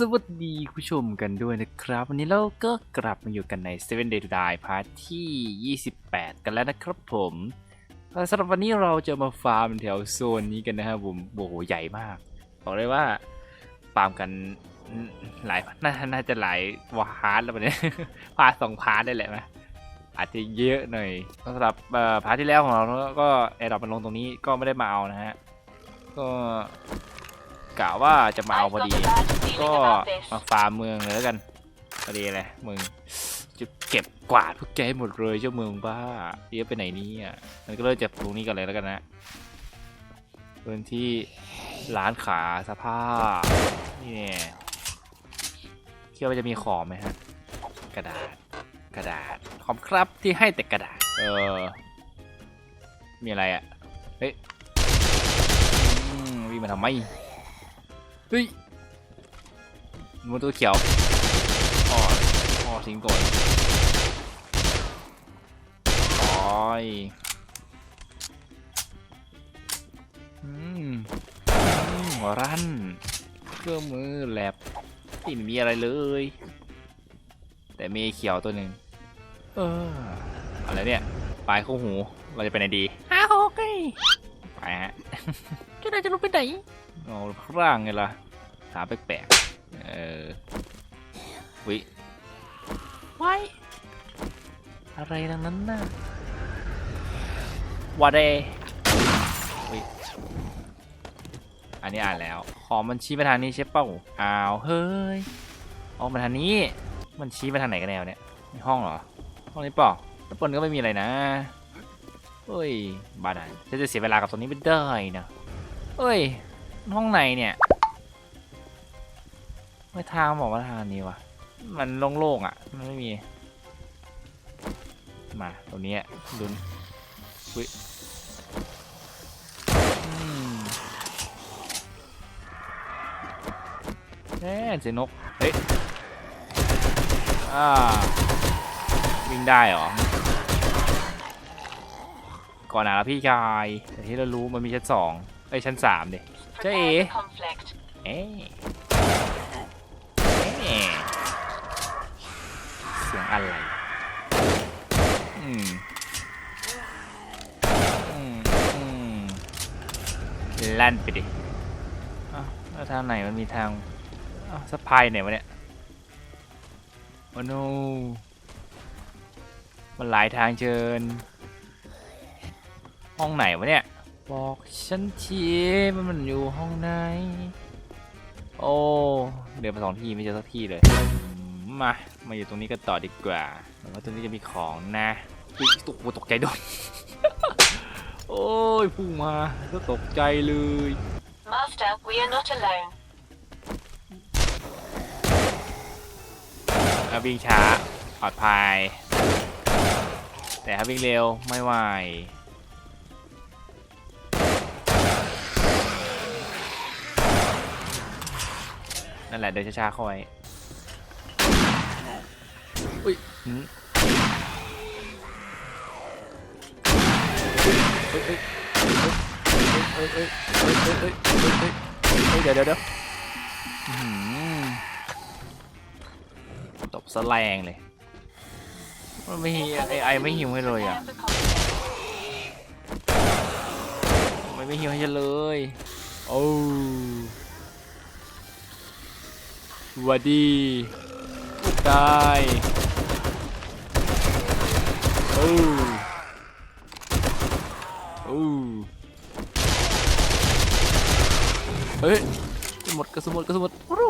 สวัสดีผู้ชมกันด้วยนะครับ วันนี้เราก็กลับมาอยู่กันใน Seven Day to Die พาร์ทที่ 28 กันแล้วนะครับผมสำหรับวันนี้เราจะมาฟาร์มแถวโซนนี้กันนะครับผมโอ้โหใหญ่มาก บอกเลยว่าฟาร์มกันหลายน่าน่าจะหลายวาร์ทแล้วปะเนี่ยพาร์ทสองพาร์ทได้แหละไหมอาจจะเยอะหน่อยสำหรับพาร์ทที่แล้วของเราก็แอร์ดรอปมันลงตรงนี้ก็ไม่ได้มาเอานะฮะก็ กะว่าจะมาเอาพอดี ก็มาฟาร์มเมืองเลยแล้วกันพอดีเลยมึงจะเก็บกวาดพวกแกให้หมดเลยเจ้าเมืองบ้าเดี๋ยวไปไหนเนี่อะมันก็เริ่มจากตรงนี้กันเลยแล้วกันนะพื้นที่ร้านขาสภาพนี่เนี่ยคิดว่าจะมีของไหมฮะกระดาษกระดาษขอบครับที่ให้แต่กระดาษ เออ มีอะไรอะ เฮ้ยอืมวิ่งมาทำไม เฮ้ยมันตัวเขียวอ๋ออ๋อทิ้งก่อนโอ้ยอืมอืมรันเครื่องมือแลบที่ไม่มีอะไรเลย แต่มีเขียวตัวหนึ่งเอออะไรเนี่ยปลายคู่หูเราจะไปไหนดีฮ่าโอเคไปฮะจะได้จะลุกไปไหน โอ้พร่างไงล่ะถามแปลกๆเออวิไว้อะไรดังนั้นน่ะวาเดวิอันนี้อ่านแล้ว ขอมันชี้ไปทางนี้ใช่เป้าอ้าวเฮ้ยออกมาทางนี้ มันชี้ไปทางไหนกันแนวเนี่ยในห้องเหรอ ห้องนี้เปล่าแล้วบนก็ไม่มีอะไรนะเฮ้ยบ้าดันจะจะเสียเวลากับตรงนี้ไม่ได้นะเฮ้ย ห้องไหนเนี่ยไม่ทางบอกว่าทางนี้วะมันโล่งๆอะ มันไม่มี มาตรงนี้ลุ้นอุ้ยแน่เสียนก เฮ้ย อ่า วิ่งได้เหรอ ก่อนหนาแล้วพี่ชายแต่ที่เรารู้มันมีชั้นสองไอ้ชั้นสามเดิ เจ๊เอ๋ conflict. เอ๊ะเอ๊ะเสียงอะไรอืมอืมอืมลั่นไปดิอ้าวแล้วทางไหนมันมีทางอ้าวสะพายไหนวะเนี่ยโอ้โนมันหลายทางเชิญห้องไหนวะเนี่ย บอกฉันทีว่ามันอยู่ห้องไหน โอ้เดินมาสองที่ไม่เจอสักที่เลยอืมมา มาอยู่ตรงนี้กันต่อดีกว่าหวังว่าตรงนี้จะมีของนะอุ๊ยตกตกใจโดน โอ้ยพุ่งมาก็ตกใจเลย Master, we are not alone. ถ้าวิ่งช้าปลอดภัย แต่ถ้าวิ่งเร็วไม่ไหว นั่นแหละเดินช้าๆเข้าไว้อุ้ยหืมเฮ้ยเฮ้ยเฮ้ยเฮ้ยเฮ้ยเฮ้ยเฮ้ยเฮ้ยเฮ้ยเฮ้ยเฮ้ยเดี๋ยวเดี๋ยวเดี๋ยวอื้อหือตบสแลงเลยมันไม่ไอไอไม่หิวให้เลยอะ Prepare for conflict. ไม่ไม่หิวให้ฉันเลย โอ้ส วัสดีกายโอ้โอ้เฮ้ยกระสุนหมดกระสุนหมดกระสุนหมดรู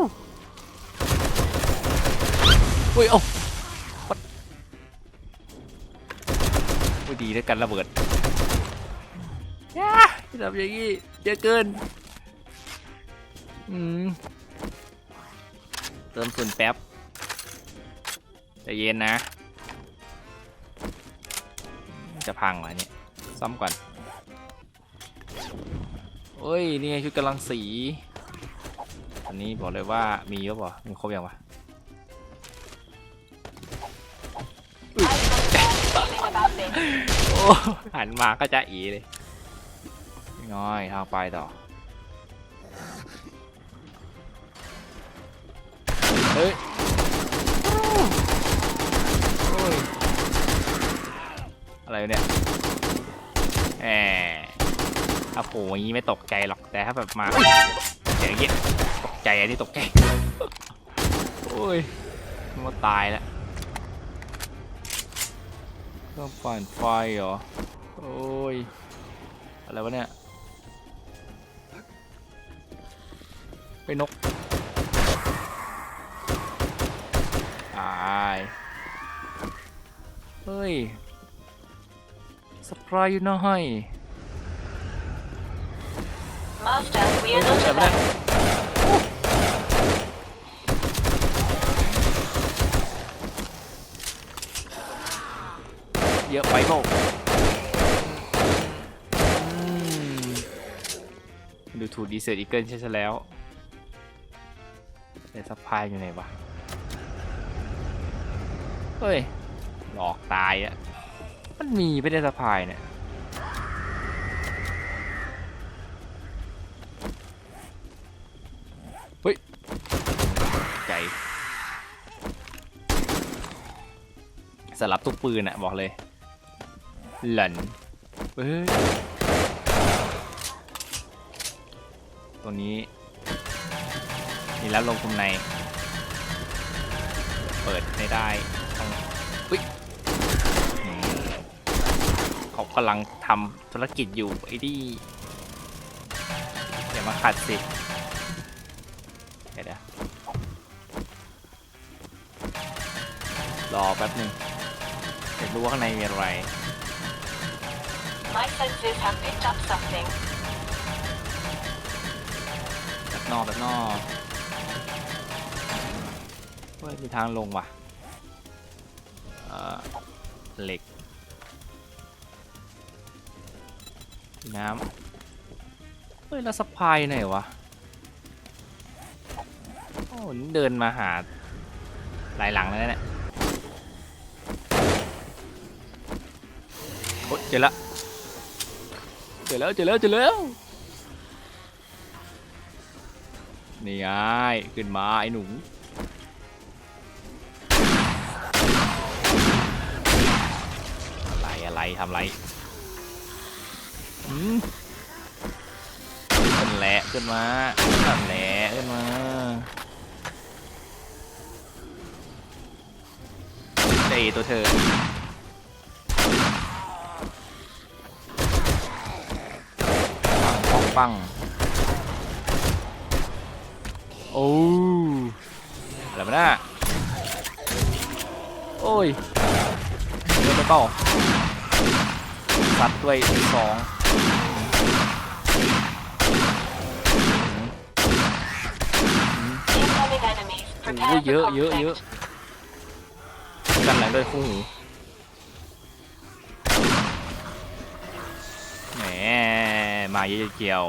เฮ้ยเอ้าวัดโอ้ยดีแล้วกันระเบิดทำอย่างนี้เยอะเกิน อืม เติมฝุ่นแป๊บใจเย็นนะ จะพังเหรอเนี่ยซ่อมก่อนโอ้ย นี่ไงชุดกำลังสี อันนี้บอกเลยว่ามีเยอะป่ะมีครบยังวะหันมาก็จะอีเลย น้อยทางไปต่อ อะไรเนี่ยแหมถ้าโผล่อย่างนี้ไม่ตกใจหรอกแต่ถ้าแบบมาอย่างเงี้ยตกใจอันนี้ตกใจโอ้ยมันตายแล้วเครื่องปั่นไฟเหรอโอ้ยอะไรวะเนี่ยไปนกตายเฮ้ย สปรายอยู่หน้อย Master, we เฮ้ย are ตก not ใจปะเนี่ย alone. เยอะไปเปล่าอืมดูถูกดีเซอร์อีเกิลใช่ซะแล้วแต่สปายอยู่ไหนวะ เฮ้ย หลอกตายอะ มันมีไม่ได้สะพายเนี่ยเฮ้ยใจสลับทุกปืนอะบอกเลยหลันเฮ้ยตัวนี้มีรับลมคุมใน เปิดไม่ได้ กำลังทำธุรกิจอยู่ไอ้ดิอย่ามาขัดสิเดี๋ยวเดี๋ยวรอแป๊บหนึ่งอยากรู้ว่าข้างในมีอะไร My senses have picked up something. แบบนอกแบบนอกเฮ้ยมีทางลงว่ะ เอ่อเหล็ก น้ำเฮ้ยแล้วสะพายไหนวะโอ้นี่เดินมาหาหลายหลังแล้วเนี่ยโอ๊ยเจอละเจอแล้วเจอแล้วเจอแล้วนี่ไงขึ้นมาไอ้หนูอะไรอะไรทำไร ขึ้นแหละขึ้นมาขึ้นแหละขึ้นมาเดตัวเธอปังปังโอ้อะไรมาน่ะโอ้ยเดินไปเปล่าซัดด้วยสอง Incoming enemies. โอ้ยเยอะเยอะเยอะกันหลังด้วยคู่หูแหมมาเยอะเกี่ยว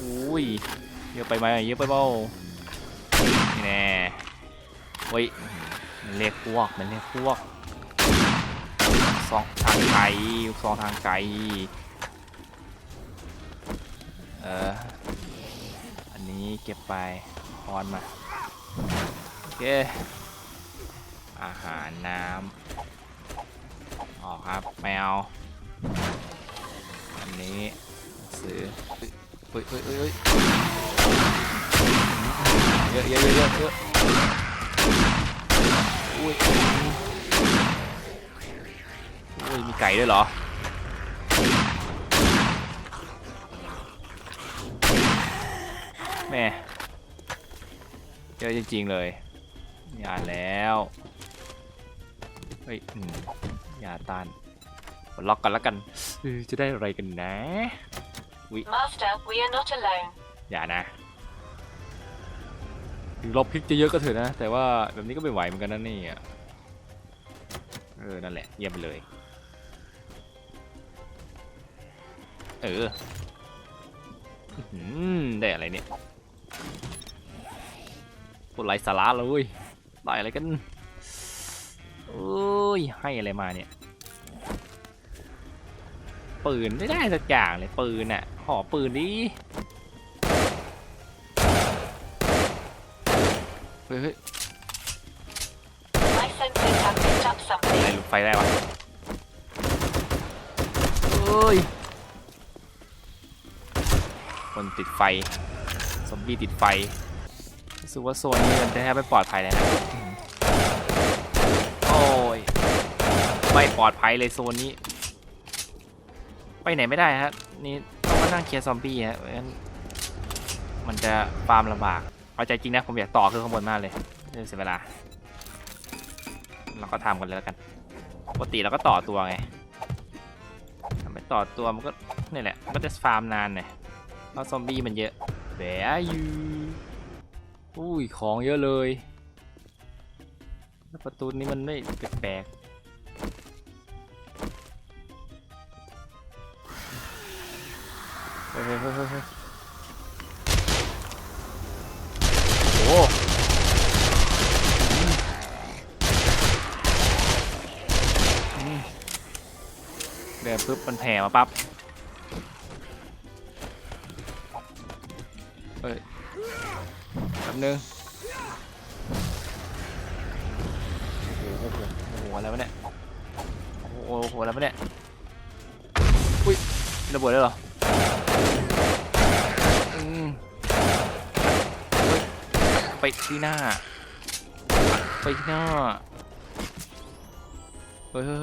อุ้ยเยอะไปไหมเยอะไปเปล่านี่แน่เฮ้ยมันเรียกพวกมันเรียกพวกสองทางไกลสองทางไกลเอออันนี้เก็บไป รมา โอเค อาหารน้ำออกครับแมวอันนี้ซื้อเฮ้ยเฮ้ยเฮ้ยเฮ้ยเยอะเยอะเยอะเยอะเยอะอุ้ยอุ้ยมีไก่ด้วยเหรอแม่ เยอะจริงๆเลย อย่าแล้วเฮ้ยอืมอย่าต้านกดล็อกกันแล้วกันเออจะได้อะไรกันนะ Master, we are not alone. อย่านะถึงลบพลิกจะเยอะก็เถอะนะ แต่ว่าแบบนี้ก็ไม่ไหวเหมือนกันนะนี่อะเออ นั่นแหละ เยี่ยมไปเลย เอออื้อหือได้อะไรเนี่ย พวกไรสาระเลยได้อะไรกันโอ้ยให้อะไรมาเนี่ยปืนไม่ได้สักอย่างเลยปืนอะขอปืนดิเฮ้ยเฮ้ยอะไรลุดไฟได้วะเฮ้ยคนติดไฟ ซอมบี้ติดไฟ รู้สึกว่าโซนนี้มันจะแทบไม่ปลอดภัยเลยนะโอ้ยไม่ปลอดภัยเลยโซนนี้ ไปไหนไม่ได้ฮะนี่ต้องมานั่งเคลียร์ซอมบี้ฮะเพราะฉะนั้นมันจะฟาร์มลำบากเอาใจจริงนะผมอยากต่อคือข้างบนมากเลยไม่เสียเวลาเราก็ทำกันเลยแล้วกันปกติเราก็ต่อตัวไงทำไปต่อตัวมันก็นี่แหละมันจะฟาร์มนานหน่อยเพราะซอมบี้มันเยอะแบยู อุ้ยของเยอะเลยแล้วประตูนี้มันไม่แปลกๆเฮ้ยเฮ้ยเฮ้ยโอ้โหเดินปุ๊บมันแผ่มาปั๊บเฮ้ย ป๊บนึงโอ้โหโอ้โหโอ้โหอะไรวะเนี่ยโอ้โหโอ้โหอะไรวะเนี่ยอุ้ยระเบิดแล้เหรออืมไปที่หน้า ไปที่หน้าเฮ้ยเฮ้ย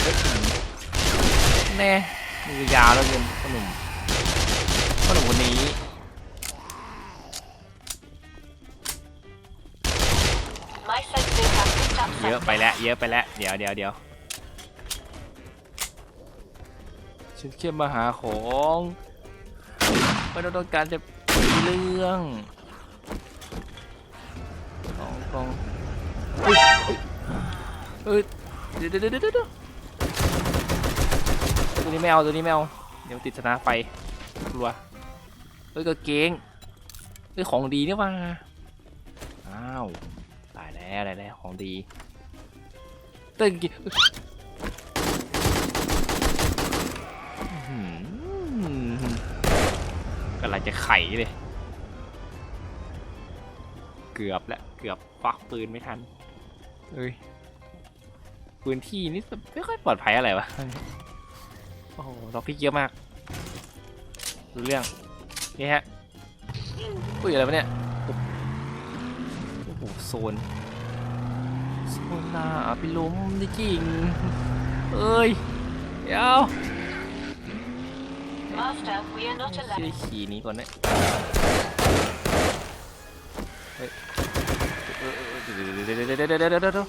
เฮ้ยแน่มือยาวแล้วเกินพ่อหนุ่มพ่อหนุ่มคนนี้ อะไปแล้ว เยอะไปแล้ว เดี๋ยวเดี๋ยวเดี๋ยวฉันแค่มาหาของไม่ได้ต้องการจะมีเรื่องกองกองเฮ้ยเฮ้ยเดี๋ยวเดี๋ยวเดี๋ยวเดี๋ยวตัวนี้ไม่เอาตัวนี้ไม่เอาเดี๋ยวติดชนะไฟกลัวเฮ้ยกางเกงเฮ้ยของดีเนี่ยว่าอ้าวตายแล้วตายแล้วของดี เต้นกี่อื้อหือกำลังจะไขเลย เกือบแล้วเกือบฟักปืนไม่ทันเอ้ยพื้นที่นี่ไม่ค่อยปลอดภัยอะไรวะ โอ้โหล็อกพิกเยอะมากดูเรื่อง นี่ฮะ อุ้ยอะไรวะเนี่ย โอ้โห โซน โซนหน้าไปล้มจริงเอ้ยเดี๋ยวช่วยขี่นี้ก่อนนะเฮ้ยเออเออเดี๋ยวเดี๋ยวเดี๋ยวเดี๋ยวเดี๋ยว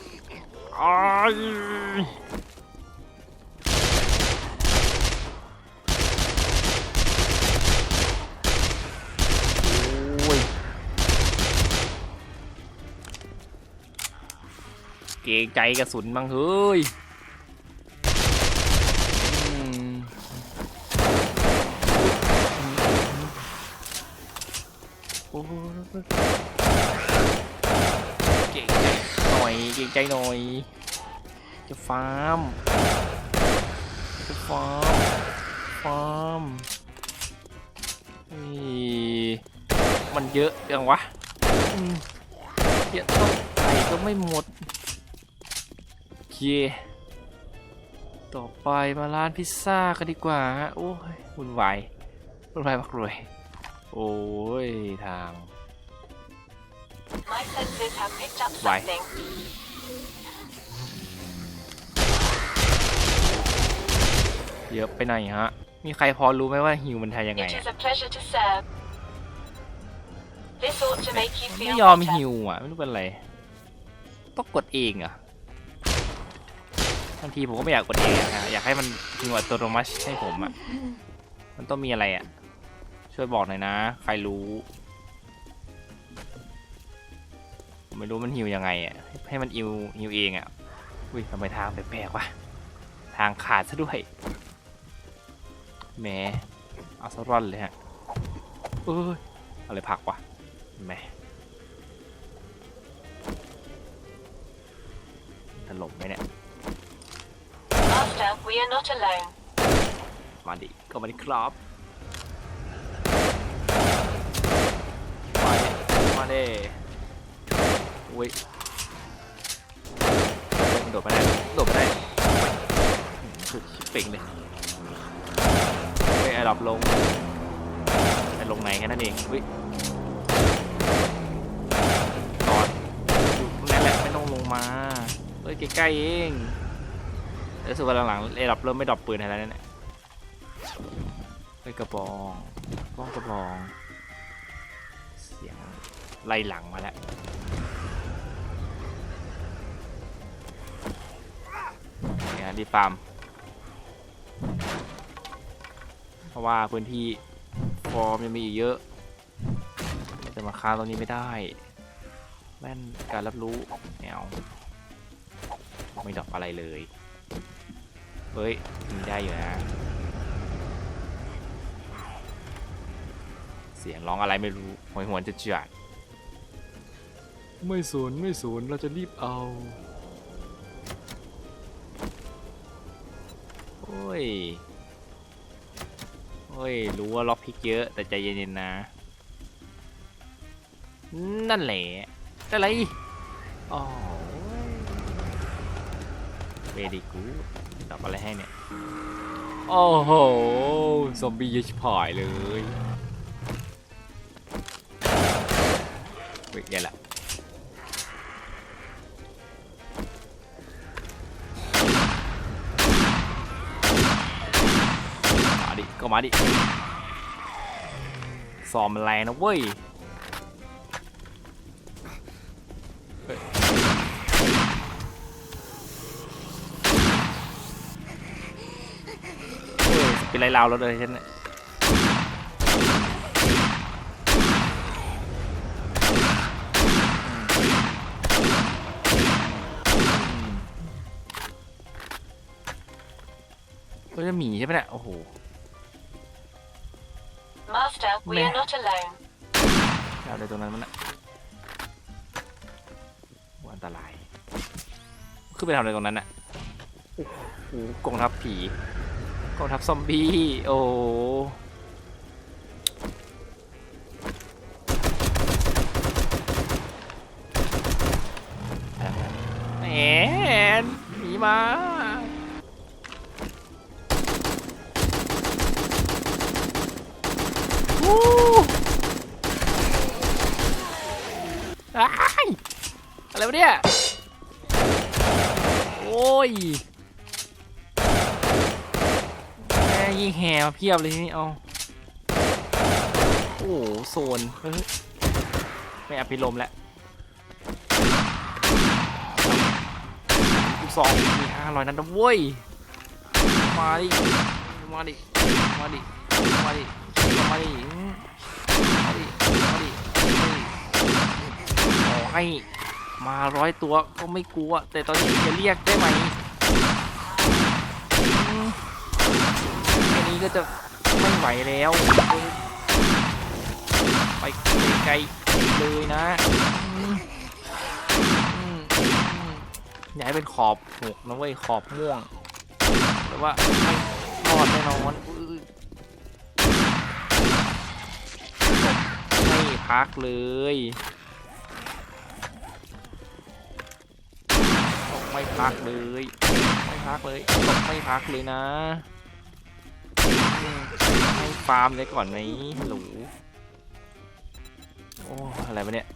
เกรงใจกระสุนบ้างเฮ้ยโอ้เก่งใจหน่อยเก่งใจหน่อย จะฟาร์มจะฟาร์มฟาร์มเฮ้ยมันเยอะจังวะเยอะเท่าไหร่ก็ไม่หมด เค ต่อไปมาร้านพิซซ่ากันดีกว่าฮะโอ้ยวุ่นวายวุ่นวายมากเลยโอ้ย ทาง My senses have picked up Why? something. เยอะไปหน่อยฮะ มีใครพอรู้ไหมว่าฮิวมันทำยังไง It อะ is a pleasure to serve. This ought to make you ไม่ feel ยอม better. ฮิวอะ ไม่รู้เป็นไร ต้องกดเองอะ บางทีผมก็ไม่อยากกดเองอะนะอยากให้มันฮิวอัตโนมัติให้ผมอะ มันต้องมีอะไรอะ ช่วยบอกหน่อยนะ ใครรู้ผมไม่รู้มันฮิวยังไงอะ ให้มันฮิวฮิวเองอะ อุ้ยทำไมทางแปลกๆวะ ทางขาดซะด้วย แหม เอาซะร่อนเลยฮะ เอ้ยเอาอะไรผักวะแหมถล่มไหมเนี่ย Master, we are not alone. มาดิก็มาดิครับมาดิมาดิอุ้ยโดดไปได้โดดไปได้อืมสุดชิบเป่งเลยไอ้ดับลงไอ้ลงไหนแค่นั้นเองอุ้ยนอนอยู่นั้นแหละไม่ต้องลงมาเฮ้ยใกล้ๆเอง รู้สึกว่าหลังๆไอ้ดับเริ่มไม่ดรอปปืนอะไรแล้วเนี่ยเฮ้กระบองกระบองกระบอง เสียงไล่หลังมาแล้วเนี่ยรีบฟามเพราะว่าพื้นที่ฟอร์มยังมีอีกเยอะ จะมาค้าตรงนี้ไม่ได้แว่นการรับรู้แนวไม่ดอกอะไรเลย เฮ้ยมีได้อยู่นะ เสียงร้องอะไรไม่รู้หวยหวนจะจัดไม่สนไม่สนเราจะรีบเอา โอ้ย โอ้ย รู้ว่าล็อกพิกเยอะ แต่ใจเย็นๆนะ นั่นแหละอะไรอ๋อ เวดีกูดอกอะไรให้เนี่ย โอ้โห ซอมบี้เยอะชิบหายเลยเฮ้ยแย่ละมาดิ ก็มาดิ ซอมมันแรงนะเว้ย ฮ้ยเป็นไรลาวแล้วเลยฉันเนี่ยเฮ้ยหมีใช่ไหมเนี่ยโอ้โห Master, we are not alone. เอาอะไรตรงนั้นมันอะอันตราย ขึ้นไปทำอะไรตรงนั้นอะโอ้โหกองทัพผี กองทัพซอมบี้ โอ้โหแหมหนีมาวู้อ้ายอะไรวะเนี่ย โอ้ย ม่ยิงแห่เพียบเลยนี่เอาโอ้โหโซนไม่อภิรมแล้วสองมีห้าร้อยนัดนะเว้ย มาดิ มาดิ มาดิ มาดิ มาดิ มาดิ มาดิขอให้มาร้อยตัวก็ไม่กลัว แต่ตอนนี้จะเรียกได้ไหม นี้ก็จะไม่ไหวแล้ว ไปไกลเลยนะอย่าให้เป็นขอบหกนะเว้ยขอบม่วงแต่ว่าไม่รอดแน่นอนไม่พักเลยไม่พักเลย ไม่พักเลยตกไม่พักเลยนะ ฟาร์มเลยก่อนไหมฮัลโหลโอ้อะไรวะเนี่ย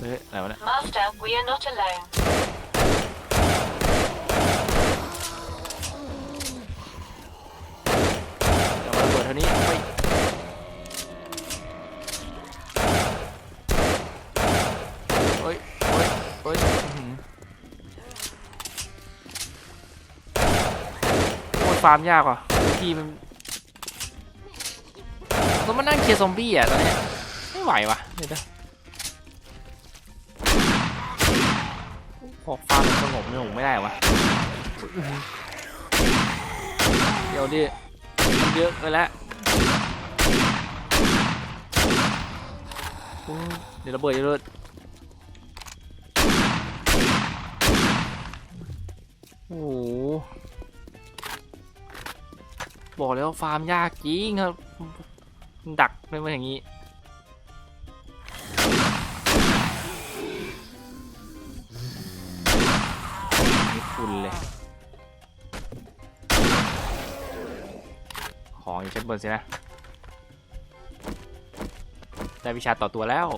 เฮ้ยอะไรวะเนี่ย Master, we are not alone. เดี๋ยวมาระเบิดเท่านี้ไป ฟาร์มยากว่ะทีมันต้องมานั่งเคลียร์ซอมบี้อะตอนนี้ไม่ไหวว่ะเดี๋ยวพอฟาร์มสงบเนี่ยผมไม่ได้วะเดี๋ยวดิมันเยอะไปแล้วเดี๋ยวระเบิดเยวระเบิดโอ้โห บอกแล้วฟาร์มยากจริงครับ ดักเป็นมาอย่างนี้ ไม่คุณเลย ของอยู่ชั้นบนสินะ ได้วิชาต่อตัวแล้ว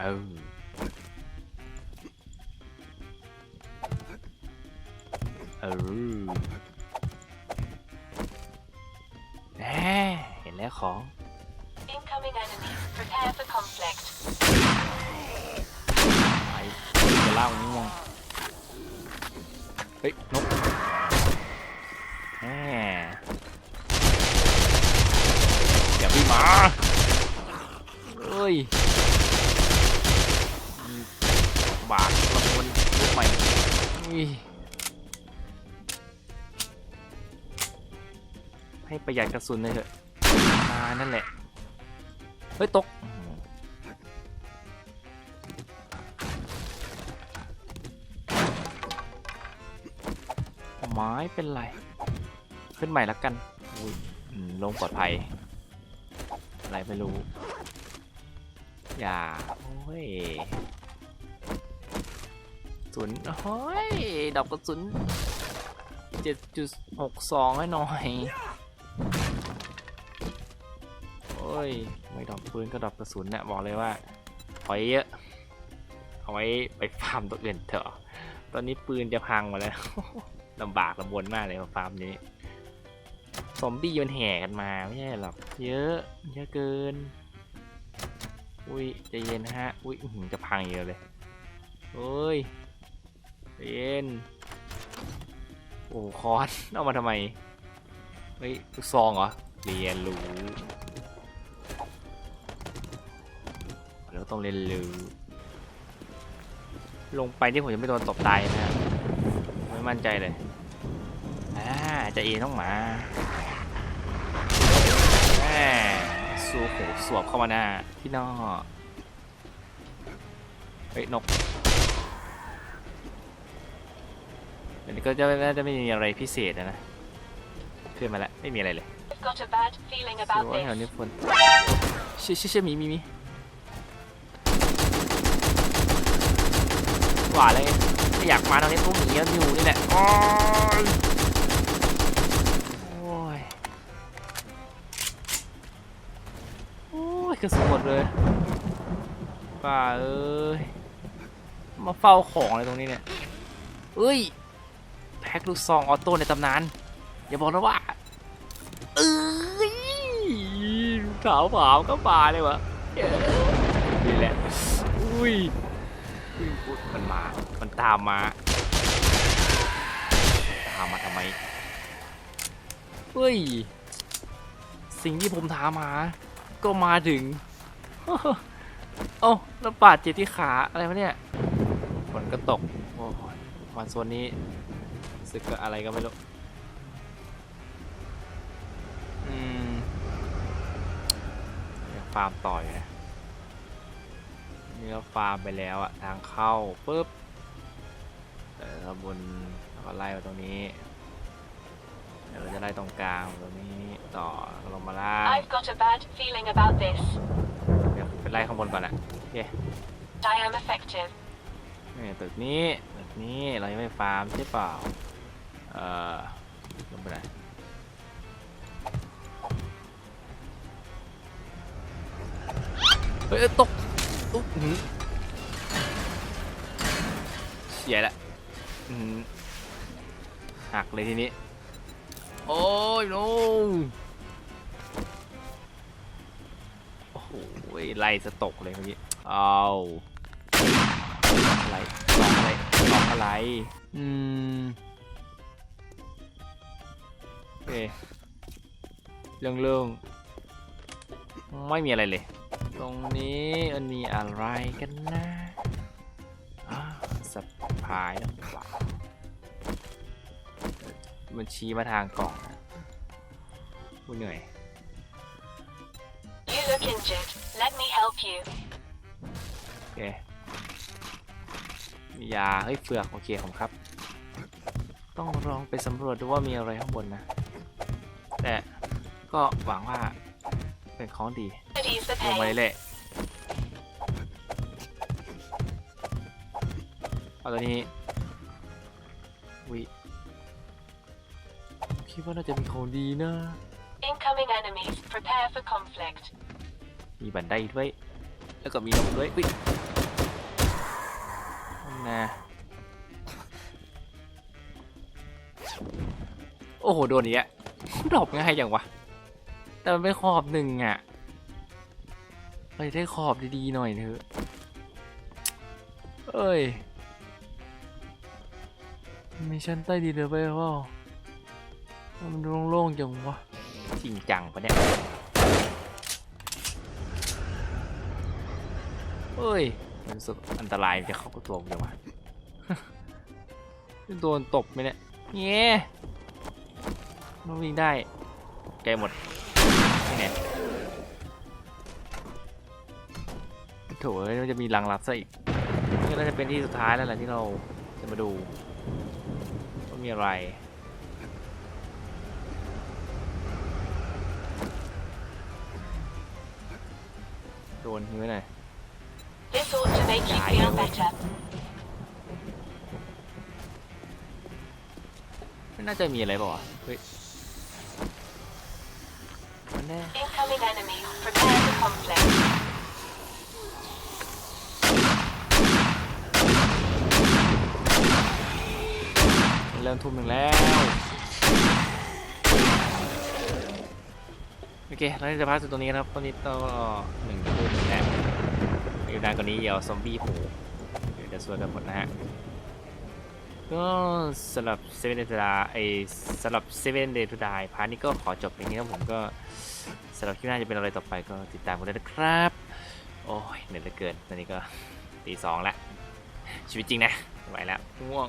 เออ เออแหมเห็นแล้วของ Incoming enemies. Prepare for conflict. ไปจะเล่าง่วงเฮ้ย นกแหมอย่าพี่งมาเอ้ยบาดละคนลูกใหม่อุ้ย ประหยัดกระสุนเลยเถอะมานั่นแหละ เฮ้ย ตก ไม้เป็นไร ขึ้นใหม่ล้วกันอุ้ยลงปลอดภัย อะไรไม่รู้ อย่า โอ้ยศูนย์โอ้ยดอกกระสุนเจ็ดจุดหกสองให้หน่อย ย ไม่ดอกปืนก็ดอกกระสุนเนี่ยบอกเลยว่าถอยเยอะ เอาไว้ไปฟาร์มตัวอื่นเถอะ ตอนนี้ปืนจะพังหมาแล้วลำบากลำบนมากเลยฟาร์มนี้ซอมบี้มันแห่กันมาไม่ใช่หรอกเยอะเยอะเกิน อุ้ยใจเย็นฮะ อุ้ยจะพังเยอะเลยโอ้ยใจเย็นโอ้คอนเอามาทำไมเฮ้ยลูกซองเหรอเรียนรู้ เราต้องเรียนรู้ลงไปที่ผมจะไม่โดนตบตายนะฮะไม่มั่นใจเลยอ่าจะเอต้องมาแหมสูโหสวบเข้ามาหน้าพี่นอเฮ้ยนกอันนี้ก็จะน่าจะไม่มีอะไรพิเศษนะนะขึ้นมาแล้วไม่มีอะไรเลย I've got a bad feeling ดู about ว่าแถว this. นี้ฝนเชื่อเชื่อเชื่อมีมี มีว่าเลยไม่อยากมาตรงนี้พวกหนีกันอยู่นี่แหละโอ้ยโอ้ยโอ้ยกระสุนหมดเลยป้าเอ้ยมาเฝ้าของอะไรตรงนี้เนี่ยเอ้ยแพ็คลูกซองออโต้ในตำนานอย่าบอกนะว่าเอ้ยขาวขาวก็มาเลยวะนี่แหละอุ้ย มันมา มันตามมา ตามมาทำไม เฮ้ย สิ่งที่ผมถามหา ก็มาถึง เอ้าแล้วบาดเจ็บที่ขาอะไรวะเนี่ย ฝนก็ตก โอ้ยมาโซนนี้สึกกับอะไรก็ไม่รู้ อืมฟาร์มต่อยนะ นี่ก็ฟาร์มไปแล้วอะทางเข้าปุ๊บเออบนแล้วก็ไล่มาตรงนี้เดี๋ยวเราจะไล่ตรงกลางตรงนี้ต่อแล้วก็ลงมาล่าง I've got a bad feeling about this. เดี๋ยวไปไล่ข้างบนก่อนนะโอเค I am effective. นี่ตึกนี้ตึกนี้เรายังไม่ฟาร์มใช่เปล่าเอ่อลงไปไหนเฮ้ยเอ้ยตก อุ๊บหือเสียละอื้อหือหักเลยทีนี้ โอ้ยโนโอ้โหไล่จะตกเลยเมื่อกี้เอาอะไรลองอะไรลองอะไร อืมโอเคเรื่องเรื่องๆไม่มีอะไรเลย ตรงนี้มันมีอะไรกันนะอ่าสะพายหรือเปล่ามันชี้มาทางกล่องนะกูเหนื่อย You look injured. Let me help you. โอเคมียาเฮ้ยเฟือกโอเคผมครับ ต้องลองไปสำรวจดูว่ามีอะไรข้างบนนะ แต่ก็หวังว่า กิของดีลงไป pain. เลยเอาตัวนี้วิคิดว่าน่าจะมีของดีนะ Incoming enemies. Prepare for conflict. มีบันไดด้วย แล้วก็มีนกด้วยวิน่นะโอ้โห โดนอีกแล้วดรอง่ายอย่างวะ แต่มันเป็นขอบหนึ่งอะไปได้ขอบดีๆหน่อยเถอะเอ้ยมีชั้นใต้ดินเลยไปเปล่ามันดูโล่งๆจังวะจริงจังปะเนี่ยเฮ้ยมันรู้สึกอันตรายจะเข้ากับตัวผมจังวะจะโดนตบไหมเนี่ยเงี้ยน้องวิ่งได้ใจหมด นี่ไงโถเอ้ยมันจะมีรังรับซะอีกนี่น่าจะเป็นที่สุดท้ายแล้วแหละที่เราจะมาดูว่ามีอะไรโดนหิ้วหน่อย This ought to make you feel better. ไม่น่าจะมีอะไรเปล่าวะเฮ้ยมัน แน่ Incoming enemies. Prepare for conflict. มันเริ่มทุ่มหนึ่งแล้ว โอเคเราจะพักจุดตรงนี้นะครับ ตอนนี้ต้องหนึ่งทุ่มแล้วอยู่นานกว่านี้เดี๋ยวซอมบี้โผล่เดี๋ยวจะสวยกันหมดนะฮะ ก็สำหรับเซเว่นเดย์ทูดาไอสำหรับเซเว่นเดย์ทูดาพาร์ทนี้ก็ขอจบอย่างนี้ครับผมก็สำหรับคลิปหน้าจะเป็นอะไรต่อไปก็ติดตามกันด้วยนะครับ โอ้ยเหนื่อยเหลือเกินตอนนี้ก็ตีสองแล้วชีวิตจริงนะไม่ไหวแล้วง่วง